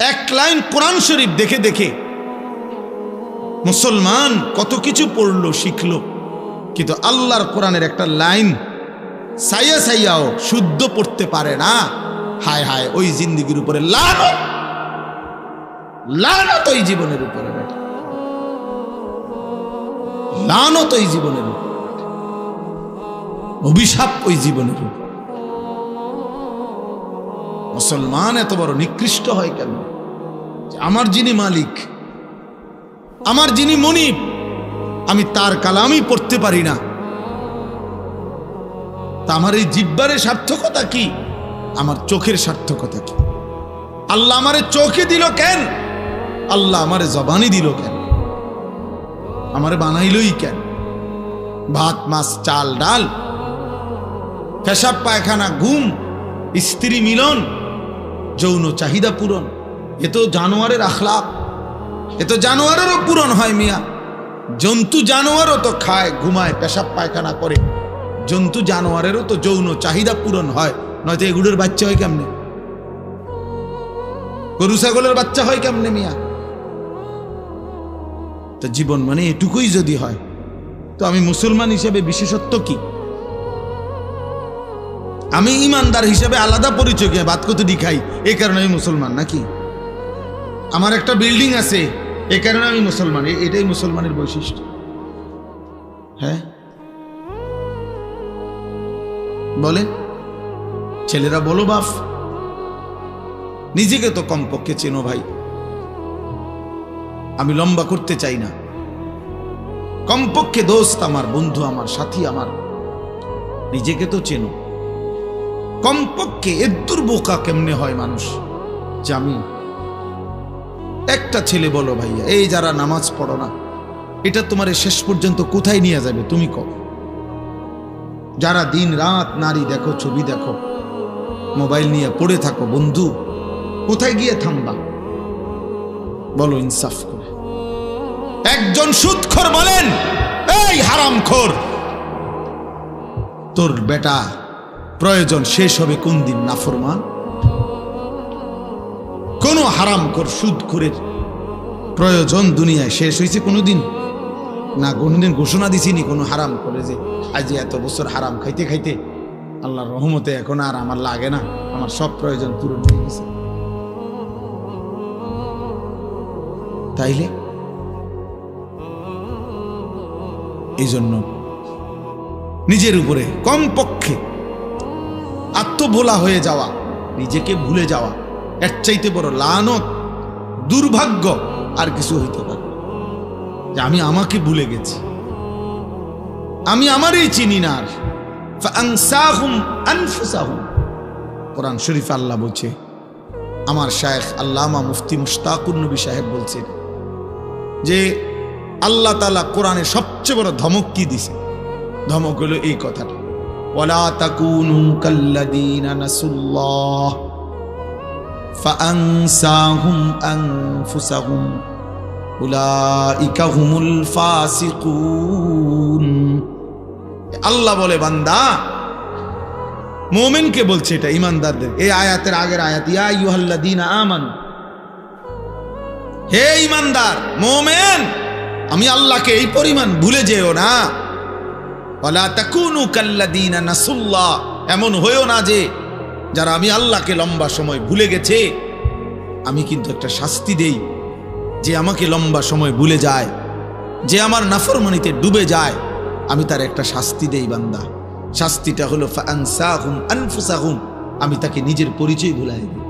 এক লাইন কোরআন শরীফ দেখে দেখে মুসলমান কত কিছু পড়ল, শিখল, কিন্তু আল্লাহর কোরআনের একটা লাইন সাইয়া সাইয়াও শুদ্ধ পড়তে পারে না। হায় হায়, ওই জিন্দিগির উপরে লানত লানত ওই জীবনের উপরে লানত ওই জীবনের উপরে অভিশাপ ওই জীবনের উপর। মুসলমান এত বড় নিকৃষ্ট হয় কেন? আমার যিনি মালিক, আমার যিনি মনিব, আমি তার কালামই পড়তে পারি না। তা আমার এই জিব্বারের সার্থকতা কি? আমার চোখের সার্থকতা কি? আল্লাহ আমারে চোখে দিল কেন? আল্লাহ আমারে জবানি দিল কেন? আমারে বানাইলই কেন? ভাত, মাছ, চাল, ডাল, পেশাব, পায়খানা, ঘুম, স্ত্রী মিলন যৌন চাহিদা পূরণ। এ তো জানোয়ারের আখলাপ এ তো জানোয়ারেরও পূরণ হয় মিয়া। জন্তু জানোয়ারও তো খায়, ঘুমায়, পেশাব পায়খানা করে। জন্তু জানোয়ারেরও তো যৌন চাহিদা পূরণ হয়। নয়তো এগুলোর বাচ্চা হয় কেমনে? গরু, ছাগলের বাচ্চা হয় কেমনে মিয়া? তো জীবন মানে এটুকুই যদি হয়, তো আমি মুসলমান হিসেবে বিশেষত্ব কি? আমি ইমানদার হিসেবে আলাদা পরিচয় বাদ কত খাই এই কারণে আমি মুসলমান নাকি? আমার একটা বিল্ডিং আছে, এ কারণে আমি মুসলমান। এটাই মুসলমানের বৈশিষ্ট্য। হ্যাঁ? বলে ছেলেরা বলো বাপ। নিজেকে তো কমপক্ষে চেনো ভাই। আমি লম্বা করতে চাই না। কমপক্ষে দোস্ত আমার, বন্ধু আমার, সাথী আমার। নিজেকে তো চেনো। কমপক্ষে এদ্দুর বোকা কেমনে হয় মানুষ? আমি একটা ছেলে বলো ভাইয়া, এই যারা নামাজ পড়ো না, এটা তোমার শেষ পর্যন্ত কোথায় নিয়ে যাবে, তুমি কও? যারা দিন রাত নারী দেখো, ছবি দেখো, মোবাইল নিয়ে পড়ে থাকো, বন্ধু, কোথায় গিয়ে থামবা? বলো ইনসাফ করে। একজন সুদখোর বলেন, এই হারামখোর, তোর বেটা প্রয়োজন শেষ হবে কোন দিন নাফরমান? কোন হারাম কর সুদ করে প্রয়োজন দুনিয়ায় শেষ হয়েছে কোনো দিন না, কোনোদিন ঘোষণা দিছিনি কোনো হারাম করে যে আজ এত বছর হারাম খাইতে খাইতে আল্লাহর রহমতে এখন আর আমার লাগে না, আমার সব প্রয়োজন পূরণ হয়ে গেছে। তাইলে? এই জন্য নিজের উপরে কমপক্ষে আত্মভোলা হয়ে যাওয়া, নিজেকে ভুলে যাওয়া, এর চাইতে বড় লানত, দুর্ভাগ্য আর কিছু হইতে পারে যে আমি আমাকে ভুলে গেছি। আমি আমারই চিনি না আর। কোরআন শরীফ আল্লাহ বলছে, আমার শায়েখ আল্লামা মুফতি মুশতাকুর নবী সাহেব বলছেন যে, আল্লাহ তালা কোরআনে সবচেয়ে বড় ধমক কি দিছে? ধমক হলো এই কথাটা। ওয়ালা তাকুনু কাল্লাযীনা নাসুল্লাহ ফাআনসাহুম আনফুসাহুম উলাইকা হুমুল ফাসিকুন আল্লাহ বলে, বান্দা, মোমেনকে বলছে এটা, ইমানদারদের। এই আয়াতের আগের আয়াত, ইয়া আইয়ুহাল্লাযীনা আমান। হে ইমানদার, মোমেন, আমি আল্লাহকে এই পরিমাণ ভুলে যেও না। নাসুল্লাহ। এমন হয়েও না যে যারা আমি আল্লাহকে লম্বা সময় ভুলে গেছে, আমি কিন্তু একটা শাস্তি দেই। যে আমাকে লম্বা সময় ভুলে যায়, যে আমার নাফরমানিতে ডুবে যায়, আমি তার একটা শাস্তি দেই বান্দা। শাস্তিটা হলো আনফুসাহুম। আমি তাকে নিজের পরিচয় ভুলাই দিই।